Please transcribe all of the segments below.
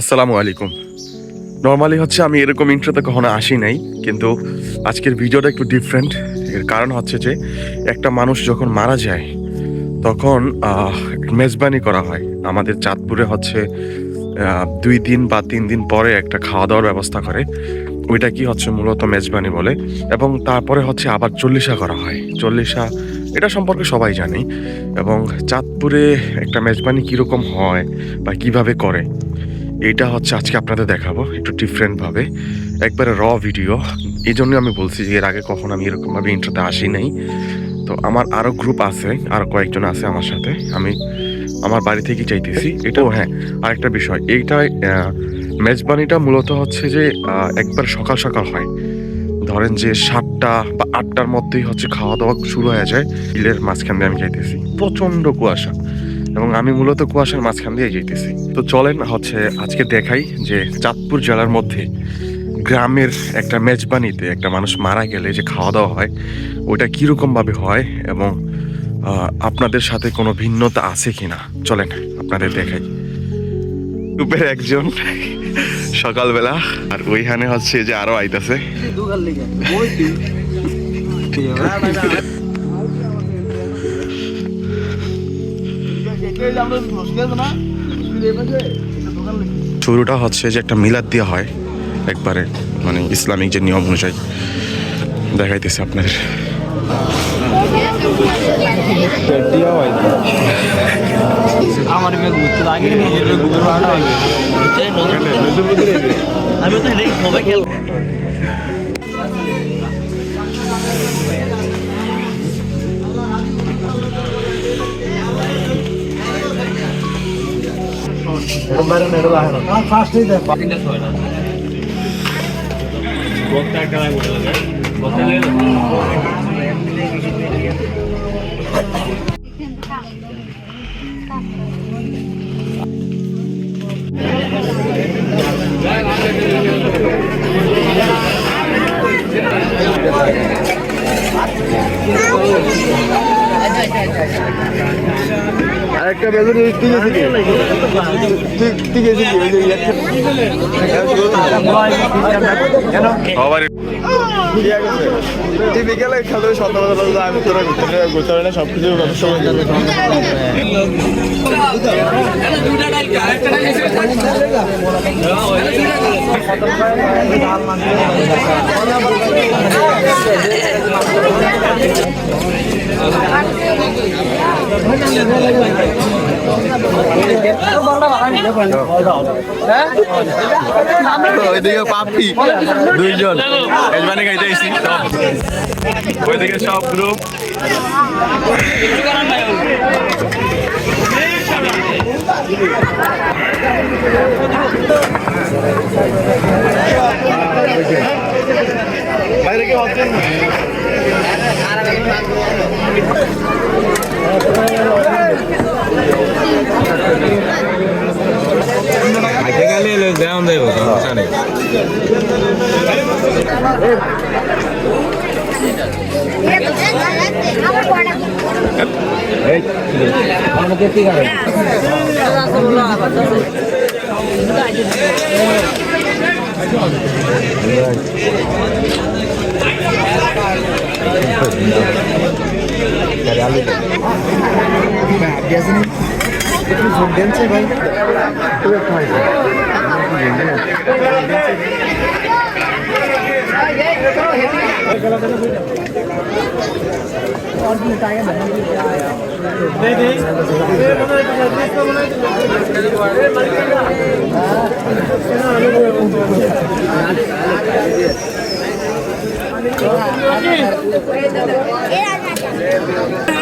আসসালামু আলাইকুম। নর্মালি হচ্ছে আমি এরকম ইন্ট্রোতে কখনো আসি নাই, কিন্তু আজকের ভিডিওটা একটু ডিফারেন্ট এর কারণ হচ্ছে যে, একটা মানুষ যখন মারা যায়, তখন মেজবানি করা হয়। আমাদের চাঁদপুরে হচ্ছে দুই দিন বা তিন দিন পরে একটা খাওয়া দাওয়ার ব্যবস্থা করে। ওইটা কি হচ্ছে মূলত মেজবানি বলে। এবং তারপরে হচ্ছে আবার চল্লিশা করা হয়। চল্লিশা, এটা সম্পর্কে সবাই জানি। এবং চাঁদপুরে একটা মেজবানি কীরকম হয় বা কীভাবে করে এইটা হচ্ছে আজকে আপনাদের দেখাবো, একটু ডিফারেন্টভাবে একবারে র ভিডিও এই জন্য আমি বলছি যে, এর আগে কখন আমি এরকমভাবে ইন্ট্রোতে আসি নাই। তো আমার আরও গ্রুপ আছে আরও কয়েকজন আছে আমার সাথে। আমি আমার বাড়ি থেকেই চাইতেছি। এটাও হ্যাঁ আরেকটা বিষয়। এইটা মেজবানিটা মূলত হচ্ছে যে একবার সকাল সকাল হয়। ধরেন যে সাতটা বা আটটার মধ্যেই হচ্ছে খাওয়া দাওয়া শুরু হয়ে যায়। বিলের মাঝখান দিয়ে আমি যাইতেছি। প্রচণ্ড কুয়াশা। এবং আমি মূলত কুয়াশার মাঝখান দিয়ে যাইতেছি তো চলেন হচ্ছে আজকে দেখাই যে চাঁদপুর জেলার মধ্যে গ্রামের একটা মেজবানিতে একটা মানুষ মারা গেলে যে খাওয়া দাওয়া হয় ওইটা কীরকমভাবে হয় এবং আপনাদের সাথে কোনো ভিন্নতা আছে কি না চলেন আপনাদের দেখাই। গ্রুপের একজন সকালবেলা আর ওইখানে হচ্ছে যে আরও আইতাছে। শুরুটা হচ্ছে যে একটা মিলাদ দেওয়া হয় একবারে মানে ইসলামিক যে নিয়ম অনুযায়ী। দেখাইতেছে আপনাদের। আমার মেয়ে ঘুরতে পারে না আমি তো এই সবাই খেল আরেকটা বেলুন ঠিক আছে ঠিক আছে। বিকেলে খেলতে আমি তোরা ঘুরতে পারি না সব কিছু সময় যাবে ওইদিকে পাপি দুইজন। ওইদিকে সব গ্রুপ বাইরে কি আগে গেলে এলো দেওয়ান দেবো সমস্যা নেই গ্যাজনি একটু ঝোঁক ডেলছে ভাই খুব একটা হয় दे दे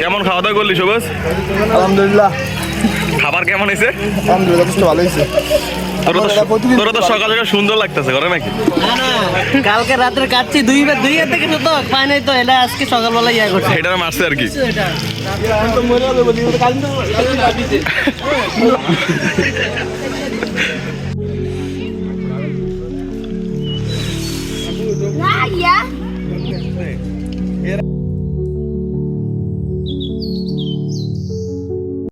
কেমন খাওয়া দাওয়া করলি সবুজ? আলহামদুলিল্লাহ। খাবার কেমন হয়েছে? আলহামদুলিল্লাহ যথেষ্ট ভালো হয়েছে। তোরা তো সকাল সকাল সুন্দর লাগতেছে করে নাকি? না না কালকে রাত্রে কাটছি দুইবার দুই হাত থেকে তো পায় নাই তো এটা আজকে সকালবেলা ইয়া করছে। এটা মারছে আর কি। এটা।